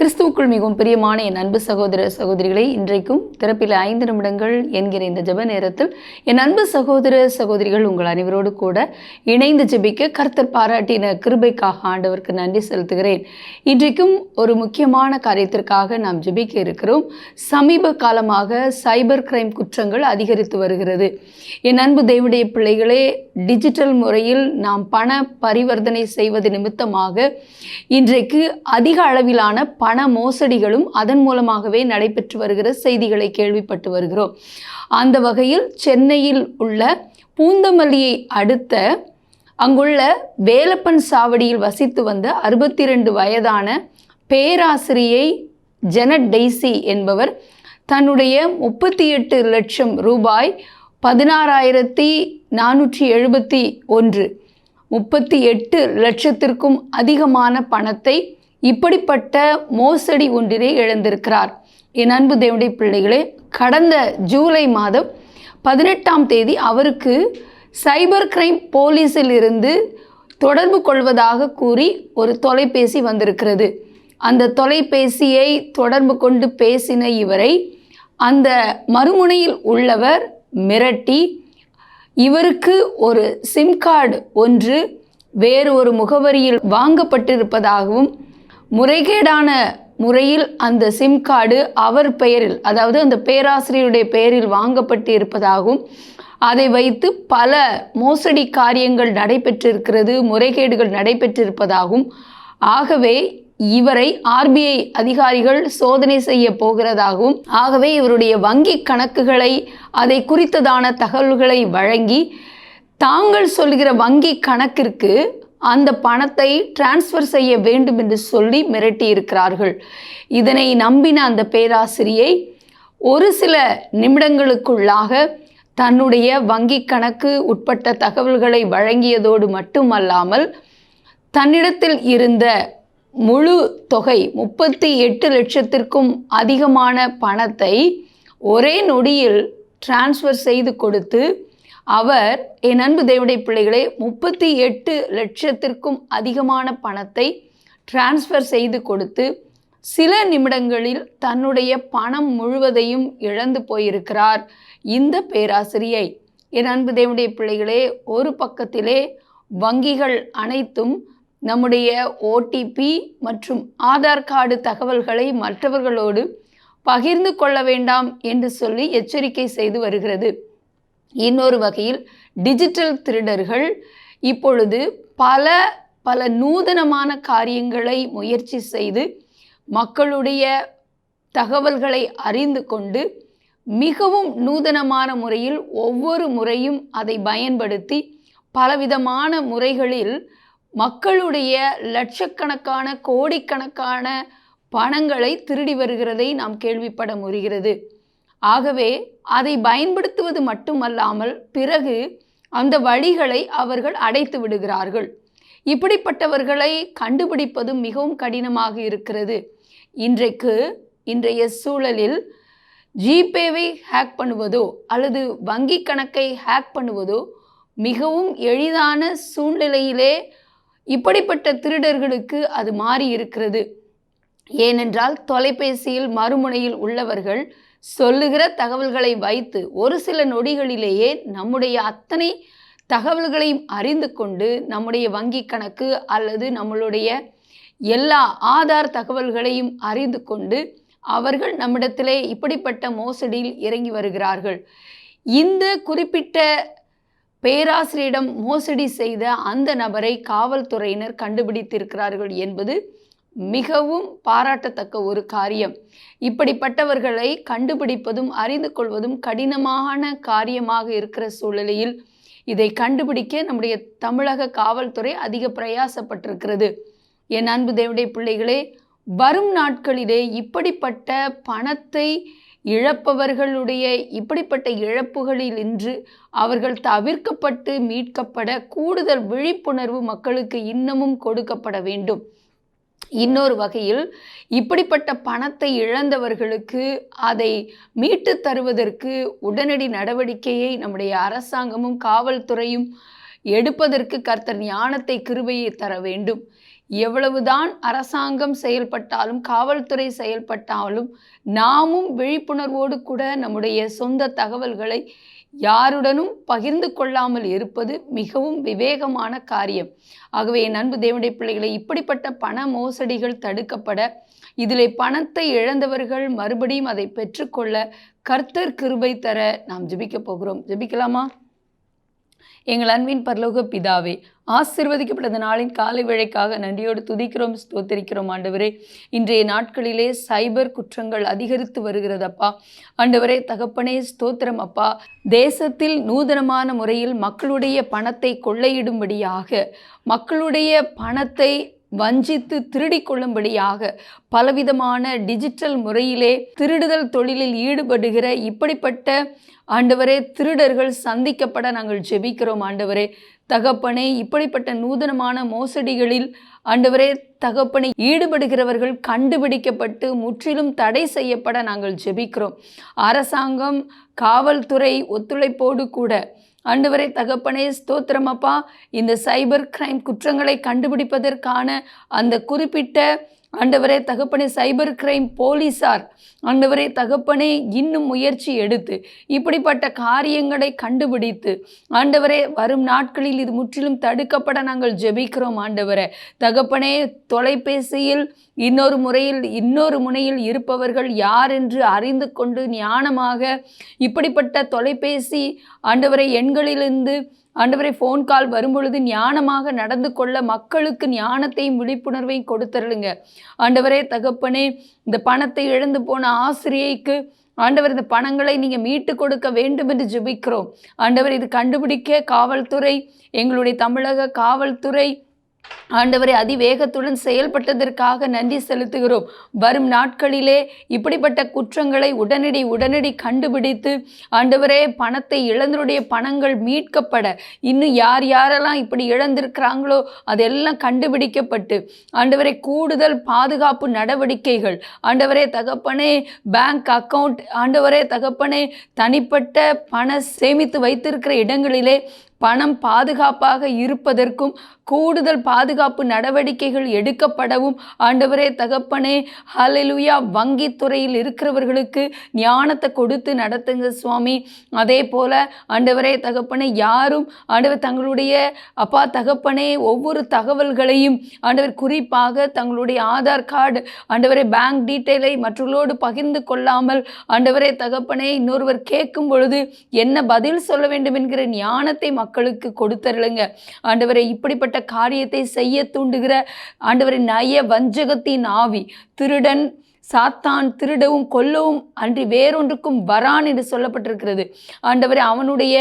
கிறிஸ்துவுக்குள் மிகவும் பிரியமான என் அன்பு சகோதர சகோதரிகளை இன்றைக்கும் திறப்பில் ஐந்து நிமிடங்கள் என்கிற இந்த ஜெப நேரத்தில் என் அன்பு சகோதர சகோதரிகள் உங்கள் அனைவரோடு கூட இணைந்து ஜெபிக்க கர்த்தர் பாராட்டின கிருபைக்காக ஆண்டவருக்கு நன்றி செலுத்துகிறேன். இன்றைக்கும் ஒரு முக்கியமான காரியத்திற்காக நாம் ஜபிக்க இருக்கிறோம். சமீப காலமாக சைபர் கிரைம் குற்றங்கள் அதிகரித்து வருகிறது. என் அன்பு தேவடைய பிள்ளைகளே டிஜிட்டல் முறையில் நாம் பண பரிவர்த்தனை செய்வது நிமித்தமாக இன்றைக்கு அதிக அளவிலான பண மோசடிகளும் அதன் மூலமாகவே நடைபெற்று வருகிற செய்திகளை கேள்விப்பட்டு வருகிறோம். அந்த வகையில் சென்னையில் உள்ள பூந்தமல்லியை அடுத்த அங்குள்ள வேலப்பன் சாவடியில் வசித்து வந்த அறுபத்தி ரெண்டு வயதான பேராசிரியை ஜெனட் டெய்சி என்பவர் தன்னுடைய முப்பத்தி எட்டு லட்சம் ரூபாய் பதினாறாயிரத்தி நானூற்றி எழுபத்தி ஒன்று முப்பத்தி எட்டு லட்சத்திற்கும் அதிகமான பணத்தை இப்படிப்பட்ட மோசடி ஒன்றினை இழந்திருக்கிறார். என் அன்பு தேவனுடைய பிள்ளைகளே கடந்த ஜூலை மாதம் பதினெட்டாம் தேதி அவருக்கு சைபர் கிரைம் போலீஸில் இருந்து தொடர்பு கொள்வதாக கூறி ஒரு தொலைபேசி வந்திருக்கிறது. அந்த தொலைபேசியை தொடர்பு கொண்டு பேசின இவரை அந்த மறுமுனையில் உள்ளவர் மிரட்டி இவருக்கு ஒரு சிம் கார்டு ஒன்று வேறு ஒரு முகவரியில் வாங்கப்பட்டிருப்பதாகவும் முறைகேடான முறையில் அந்த சிம் கார்டு அவர் பெயரில் அதாவது அந்த பேராசிரியருடைய பெயரில் வாங்கப்பட்டு இருப்பதாகவும் அதை வைத்து பல மோசடி காரியங்கள் நடைபெற்றிருக்கிறது முறைகேடுகள் நடைபெற்றிருப்பதாகவும் ஆகவே இவரை ஆர்பிஐ அதிகாரிகள் சோதனை செய்ய போகிறதாகவும் ஆகவே இவருடைய வங்கி கணக்குகளை அதை குறித்ததான தகவல்களை வழங்கி தாங்கள் சொல்கிற வங்கி கணக்கிற்கு அந்த பணத்தை டிரான்ஸ்ஃபர் செய்ய வேண்டும் என்று சொல்லி மிரட்டியிருக்கிறார்கள் இதனை நம்பின அந்த பேராசிரியை ஒரு சில நிமிடங்களுக்குள்ளாக தன்னுடைய வங்கி கணக்கு உட்பட்ட தகவல்களை வழங்கியதோடு மட்டுமல்லாமல் தன்னிடத்தில் இருந்த முழு தொகை முப்பத்தி எட்டு லட்சத்திற்கும் அதிகமான பணத்தை ஒரே நொடியில் டிரான்ஸ்ஃபர் செய்து கொடுத்து அவர் என் அன்பு தேவடைய பிள்ளைகளே முப்பத்தி எட்டு லட்சத்திற்கும் அதிகமான பணத்தை டிரான்ஸ்ஃபர் செய்து கொடுத்து சில நிமிடங்களில் தன்னுடைய பணம் முழுவதையும் இழந்து போயிருக்கிறார். இந்த பேராசிரியை என் அன்பு தேவடைய பிள்ளைகளே ஒரு பக்கத்திலே வங்கிகள் அனைத்தும் நம்முடைய ஓடிபி மற்றும் ஆதார் கார்டு தகவல்களை மற்றவர்களோடு பகிர்ந்து கொள்ள வேண்டாம் என்று சொல்லி எச்சரிக்கை செய்து வருகிறது. இன்னொரு வகையில் டிஜிட்டல் திருடர்கள் இப்பொழுது பல பல நூதனமான காரியங்களை முயற்சி செய்து மக்களுடைய தகவல்களை அறிந்து கொண்டு மிகவும் நூதனமான முறையில் ஒவ்வொரு முறையும் அதை பயன்படுத்தி பலவிதமான முறைகளில் மக்களுடைய லட்சக்கணக்கான கோடிக்கணக்கான பணங்களை திருடி வருகிறதை நாம் கேள்விப்பட முடிகிறது ஆகவே அதை பயன்படுத்துவது மட்டுமல்லாமல் பிறகு அந்த வழிகளை அவர்கள் அடைத்து விடுகிறார்கள். இப்படிப்பட்டவர்களை கண்டுபிடிப்பதும் மிகவும் கடினமாக இருக்கிறது. இன்றைக்கு இன்றைய சூழலில் ஜிபேவை ஹேக் பண்ணுவதோ அல்லது வங்கி கணக்கை ஹேக் பண்ணுவதோ மிகவும் எளிதான சூழ்நிலையிலே இப்படிப்பட்ட திருடர்களுக்கு அது மாறி இருக்கிறது. ஏனென்றால் தொலைபேசியில் மறுமுனையில் உள்ளவர்கள் சொல்லுகிற தகவல்களை வைத்து ஒரு சில நொடிகளிலேயே நம்முடைய அத்தனை தகவல்களையும் அறிந்து கொண்டு நம்முடைய வங்கி கணக்கு அல்லது நம்மளுடைய எல்லா ஆதார் தகவல்களையும் அறிந்து கொண்டு அவர்கள் நம்மிடத்திலே இப்படிப்பட்ட மோசடியில் இறங்கி வருகிறார்கள். இந்த குறிப்பிட்ட பேராசிரியரிடம் மோசடி செய்த அந்த நபரை காவல்துறையினர் கண்டுபிடித்திருக்கிறார்கள் என்பது மிகவும் பாராட்டத்தக்க ஒரு காரியம். இப்படிப்பட்டவர்களை கண்டுபிடிப்பதும் அறிந்து கொள்வதும் கடினமான காரியமாக இருக்கிற சூழ்நிலையில் இதை கண்டுபிடிக்க நம்முடைய தமிழக காவல்துறை அதிக பிரயாசப்பட்டிருக்கிறது. என் அன்பு தேவடைய பிள்ளைகளே வரும் நாட்களிலே இப்படிப்பட்ட பணத்தை இழப்பவர்களுடைய இப்படிப்பட்ட இழப்புகளில் இன்று அவர்கள் தவிர்க்கப்பட்டு மீட்கப்பட கூடுதல் விழிப்புணர்வு மக்களுக்கு இன்னமும் கொடுக்கப்பட வேண்டும். இன்னொரு வகையில் இப்படிப்பட்ட பணத்தை இழந்தவர்களுக்கு அதை மீட்டு தருவதற்கு உடனடி நடவடிக்கையை நம்முடைய அரசாங்கமும் காவல்துறையும் எடுப்பதற்கு கர்த்தர் ஞானத்தை கிருபையை தர வேண்டும். எவ்வளவுதான் அரசாங்கம் செயல்பட்டாலும் காவல்துறை செயல்பட்டாலும் நாமும் விழிப்புணர்வோடு கூட நம்முடைய சொந்த தகவல்களை யாருடனும் பகிர்ந்து கொள்ளாமல் இருப்பது மிகவும் விவேகமான காரியம். ஆகவே என் அன்பு தேவனுடைய பிள்ளைகளை இப்படிப்பட்ட பண மோசடிகள் தடுக்கப்பட இதிலே பணத்தை இழந்தவர்கள் மறுபடியும் அதை பெற்றுக்கொள்ள கர்த்தர் கிருபை தர நாம் ஜெபிக்க போகிறோம். ஜெபிக்கலாமா? எங்கள் அன்பின் பரலோக பிதாவே ஆசிர்வதிக்கப்பட்ட நாளின் காலை வேளைக்காக நன்றியோடு துதிக்கிறோம் ஸ்தோத்திரிக்கிறோம் ஆண்டவரே. இன்றைய நாட்களிலே சைபர் குற்றங்கள் அதிகரித்து வருகிறதப்பா ஆண்டவரே தகப்பனே ஸ்தோத்திரம் அப்பா. தேசத்தில் நூதனமான முறையில் மக்களுடைய பணத்தை கொள்ளையிடும்படியாக மக்களுடைய பணத்தை வஞ்சித்து திருடிக் கொள்ளும்படியாக பலவிதமான டிஜிட்டல் முறையிலே திருடுதல் தொழிலில் ஈடுபடுகிற இப்படிப்பட்ட ஆண்டவரே திருடர்கள் சந்திக்கப்பட நாங்கள் ஜெபிக்கிறோம் ஆண்டவரே. தகப்பனே இப்படிப்பட்ட நூதனமான மோசடிகளில் ஆண்டவரே தகப்பனை ஈடுபடுகிறவர்கள் கண்டுபிடிக்கப்பட்டு முற்றிலும் தடை செய்யப்பட நாங்கள் ஜெபிக்கிறோம். அரசாங்கம் காவல்துறை ஒத்துழைப்போடு கூட ஆண்டவரே தகப்பனே ஸ்தோத்திரமப்பா இந்த சைபர் கிரைம் குற்றங்களை கண்டுபிடிப்பதற்கான அந்த குறிப்பிட்ட ஆண்டவரே தகப்பனே சைபர் கிரைம் போலீசார் ஆண்டவரே தகப்பனே இன்னும் முயற்சி எடுத்து இப்படிப்பட்ட காரியங்களை கண்டுபிடித்து ஆண்டவரே வரும் நாட்களில் இது முற்றிலும் தடுக்கப்பட நாங்கள் ஜெபிக்கிறோம் ஆண்டவரே. தகப்பனே தொலைபேசியில் இன்னொரு முறையில் இன்னொரு முனையில் இருப்பவர்கள் யார் என்று அறிந்து கொண்டு ஞானமாக இப்படிப்பட்ட தொலைபேசி ஆண்டவரை எண்களிலிருந்து ஆண்டவரை ஃபோன் கால் வரும்பொழுது ஞானமாக நடந்து கொள்ள மக்களுக்கு ஞானத்தையும் விழிப்புணர்வையும் கொடுத்துருளுங்க. ஆண்டவரே தகப்பனே இந்த பணத்தை இழந்து போன ஆசிரியைக்கு ஆண்டவர் இந்த பணங்களை நீங்கள் மீட்டு கொடுக்க வேண்டும் என்று ஜெபிக்கிறோம். ஆண்டவர் இது கண்டுபிடிக்க காவல்துறை எங்களுடைய தமிழக காவல்துறை ஆண்டவரை அதிவேகத்துடன் செயல்பட்டதற்காக நன்றி செலுத்துகிறோம். வரும் நாட்களிலே இப்படிப்பட்ட குற்றங்களை உடனடி உடனடி கண்டுபிடித்து ஆண்டவரே பணத்தை இழந்தருடைய பணங்கள் மீட்கப்பட இன்னும் யார் யாரெல்லாம் இப்படி இழந்திருக்கிறாங்களோ அதெல்லாம் கண்டுபிடிக்கப்பட்டு ஆண்டவரை கூடுதல் பாதுகாப்பு நடவடிக்கைகள். ஆண்டவரே தகப்பனே பேங்க் அக்கவுண்ட் ஆண்டவரே தகப்பனே தனிப்பட்ட பண சேமித்து வைத்திருக்கிற இடங்களிலே பணம் பாதுகாப்பாக இருப்பதற்கும் கூடுதல் பாதுகாப்பு நடவடிக்கைகள் எடுக்கப்படவும். ஆண்டவரே தகப்பனே ஹalleluya வங்கித்துறையில் இருக்கிறவர்களுக்கு ஞானத்தை கொடுத்து நடத்துங்க சுவாமி. அதே போல ஆண்டவரே தகப்பனே யாரும் ஆண்டவர் தங்களுடைய அப்பா தகப்பனே ஒவ்வொரு தகவல்களையும் ஆண்டவர் குறிப்பாக தங்களுடைய ஆதார் கார்டு ஆண்டவரே பேங்க் டீட்டெயிலை மற்றவர்களோடு பகிர்ந்து கொள்ளாமல் ஆண்டவரே தகப்பனே இன்னொருவர் கேட்கும் பொழுது என்ன பதில் சொல்ல வேண்டும் என்கிற ஞானத்தை மக்களுக்கு கொடுத்தருளுங்க. ஆண்டவரை இப்படிப்பட்ட காரியத்தை செய்ய தூண்டுகிற ஆண்டவரை நய வஞ்சகத்தின் ஆவி திருடன் சாத்தான் திருடவும் கொல்லவும் அன்றி வேறொன்றுக்கும் வரான் என்று சொல்லப்பட்டிருக்கிறது. ஆண்டவரே அவனுடைய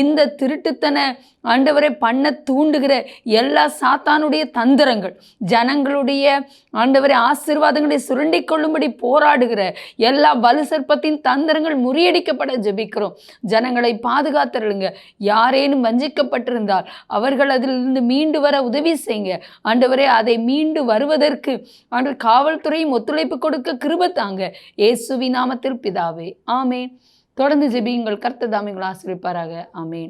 இந்த திருட்டுத்தன ஆண்டவரை பண்ண தூண்டுகிற எல்லா சாத்தானுடைய தந்திரங்கள் ஜனங்களுடைய ஆண்டவரை ஆசீர்வாதங்களை சுரண்டி கொள்ளும்படி போராடுகிற எல்லா வலு சர்ப்பத்தின் தந்திரங்கள் முறியடிக்கப்பட ஜெபிக்கிறோம். ஜனங்களை பாதுகாத்துருங்க யாரேனும் வஞ்சிக்கப்பட்டிருந்தால் அவர்கள் அதிலிருந்து மீண்டு வர உதவி செய்யுங்க. ஆண்டவரே அதை மீண்டு வருவதற்கு ஆண்டு காவல்துறையும் ஒத்துழைப்பு கொடுக்க கிருப தாங்க. இயேசுவி நாமத்தில் பிதாவே ஆமே தொடர்ந்து ஜெபியுங்கள் கர்த்ததாமிகள் ஆசிரிப்பாராக ஆமேன்.